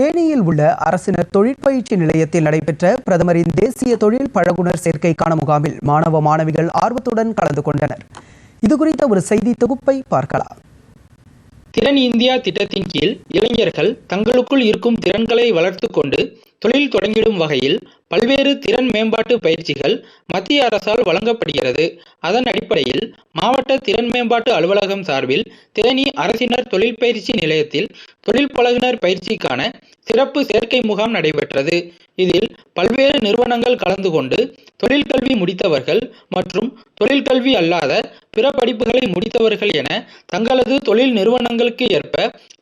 தேனியில் உள்ள அரசினர் தொழிற்பயிற்சி நிலையத்தில் நடைபெற்ற பிரதமரின் தேசிய தொழில் பழகுனர் சேர்க்கைக்கான முகாமில் மாணவ மாணவிகள் ஆர்வத்துடன் கலந்து கொண்டனர். இது குறித்த ஒரு செய்தி தொகுப்பை பார்க்கலாம். திறன் இந்தியா திட்டத்தின் கீழ் இளைஞர்கள் தங்களுக்குள் இருக்கும் திறன்களை வளர்த்துக் கொண்டு தொழில் தொடங்கிடும் வகையில் பல்வேறு திறன் மேம்பாட்டு பயிற்சிகள் மத்திய அரசால் வழங்கப்படுகிறது. அதன் அடிப்படையில் மாவட்ட திறன் மேம்பாட்டு அலுவலகம் சார்பில் தேனி அரசினர் தொழில் பயிற்சி நிலையத்தில் தொழில் பழகுனர் பயிற்சிக்கான சிறப்பு சேர்க்கை முகாம் நடைபெற்றது. இதில் பல்வேறு நிறுவனங்கள் கலந்து கொண்டு தொழிற்கல்வி முடித்தவர்கள் மற்றும் தொழிற்கல்வி அல்லாத பிற படிப்புகளை முடித்தவர்கள் என தங்களது தொழில் நிறுவனங்களுக்கு ஏற்ப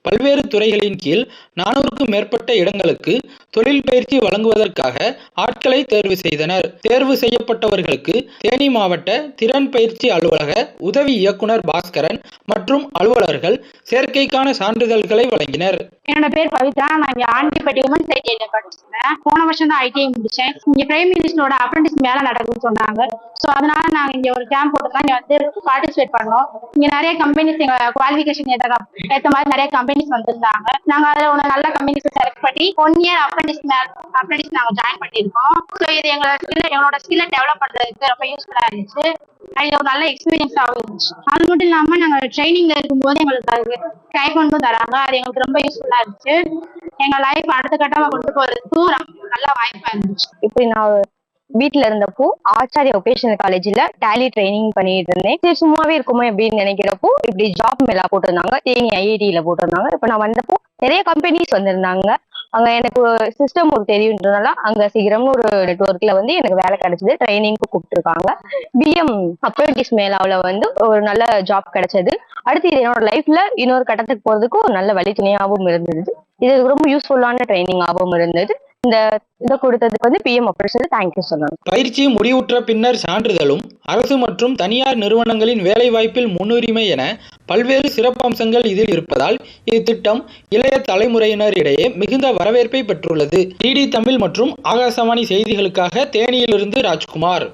பல்வேறு துறைகளின் கீழ் நானூறுக்கும் மேற்பட்ட இடங்களுக்கு தொழில் பயிற்சி வழங்குவதற்காக ஆட்களை தேர்வு செய்தனர். தேர்வு செய்யப்பட்டவர்களுக்கு தேனி மாவட்ட திறன் பயிற்சி அலுவலக உதவி இயக்குனர் பாஸ்கரன் மற்றும் அலுவலர்கள் சேர்க்கைக்கான சான்றிதழ்களை வழங்கினர். என்னோட பேர் பவித்ரா நான் இங்க ஆண்டிப்பட்டி உமன்ஸ் ஐடிஐல படிச்சிருந்தேன். போன வருஷம் தான் ஐடிஐ முடிச்சேன். இங்க பிரைம் மினிஸ்டரோட அப்ரண்டிஸ் மேல நடக்குதுன்னு சொன்னாங்க. சோ அதனால நாங்க இங்க ஒரு கேம்ப் போட்டு இங்க வந்து பார்ட்டிசிபேட் பண்ணோம். இங்க நிறைய கம்பெனிஸ் எங்க குவாலிஃபிகேஷன் ஏத்த ஏத்த மாதிரி நிறைய கம்பெனிஸ் வந்திருந்தாங்க. நாங்க அதுல ஒரு நல்ல companies select one year apprentice apprentice நாங்க ஜாயின் பண்ணிருக்கோம் சோ இது எங்களோட ஸ்கில்ல எங்களோட ஸ்கில்ல டெவலப் பண்றதுக்கு ரொம்ப யூஸ்ஃபுல்லா இருந்துச்சு. அது ஒரு நல்ல எக்ஸ்பீரியன்ஸாகவும் இருந்துச்சு. அது மட்டும் இல்லாம நாங்க ட்ரைனிங்ல இருக்கும்போது எங்களுக்கு அது கை கொண்டு தராங்க. அது எங்களுக்கு ரொம்ப யூஸ்ஃபுல்லா இருந்துச்சு. எங்க லைஃப் அடுத்த கட்டமா கொண்டு போறதுக்கும் நல்ல வாய்ப்பா இருந்துச்சு. இப்படி நான் வீட்டுல இருந்தப்போ ஆச்சாரிய ஒகேஷனல் காலேஜ்ல டேலி ட்ரைனிங் பண்ணிட்டு இருந்தேன் சரி சும்மாவே இருக்குமோ அப்படின்னு நினைக்கிறப்போ இப்படி ஜாப் மேலா போட்டிருந்தாங்க. தேனி ஐஐடியில போட்டிருந்தாங்க. இப்ப நான் வந்தப்போ நிறைய கம்பெனிஸ் வந்திருந்தாங்க. அங்க எனக்கு சிஸ்டம் ஒரு தெரியுன்றதுனால அங்க சீக்கிரம்னு ஒரு நெட்ஒர்க்ல வந்து எனக்கு வேலை கிடைச்சது. ட்ரைனிங்க்கு கூப்பிட்டுருக்காங்க. பிஎம் அப்ரண்டிஸ் மேலாவில் வந்து ஒரு நல்ல ஜாப் கிடைச்சது. அடுத்து இது என்னோட லைஃப்ல இன்னொரு கட்டத்துக்கு போறதுக்கு ஒரு நல்ல வழி துணையாகவும் இருந்தது. இது ரொம்ப யூஸ்ஃபுல்லான ட்ரைனிங்காகவும் இருந்தது. இந்த இதை கொடுத்ததுக்கு வந்து பிஎம் அப்ரேஷன் தேங்க்யூ சொல்லணும். பயிற்சி முடிவுற்ற பின்னர் சான்றிதழும் அரசு மற்றும் தனியார் நிறுவனங்களின் வேலைவாய்ப்பில் முன்னுரிமை என பல்வேறு சிறப்பம்சங்கள் இதில் இருப்பதால் இத்திட்டம் இளைய தலைமுறையினரிடையே மிகுந்த வரவேற்பை பெற்றுள்ளது. டிடி தமிழ் மற்றும் ஆகாசவாணி செய்திகளுக்காக தேனியிலிருந்து ராஜ்குமார்.